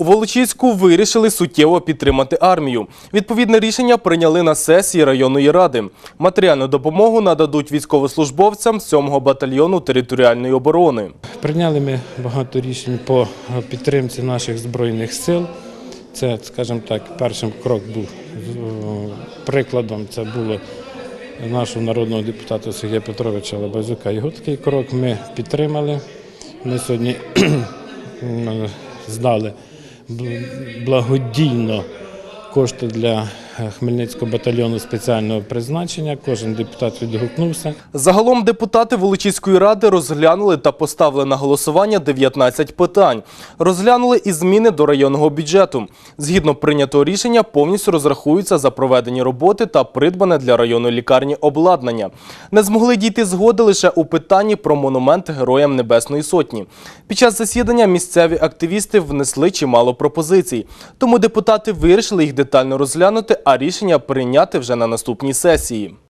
У Волочиську вирішили суттєво підтримати армію. Відповідне рішення прийняли на сесії районної ради. Матеріальну допомогу нададуть військовослужбовцям 7-го батальйону територіальної оборони. Прийняли ми багато рішень по підтримці наших збройних сил. Це, скажімо так, першим крок був е, прикладом. Це було нашого народного депутата Сергія Петровича Лабазюка. Його такий крок ми підтримали. Ми сьогодні м, здали благодійно кошти для Хмельницького батальйону спеціального призначення. Кожен депутат відгукнувся. Загалом депутати Волочиської ради розглянули та поставили на голосування 19 питань. Розглянули і зміни до районного бюджету. Згідно прийнятого рішення, повністю розрахуються за проведені роботи та придбане для районної лікарні обладнання. Не змогли дійти згоди лише у питанні про монумент Героям Небесної Сотні. Під час засідання місцеві активісти внесли чимало пропозицій. Тому депутати вирішили їх детально розглянути, а рішення прийняти вже на наступній сесії.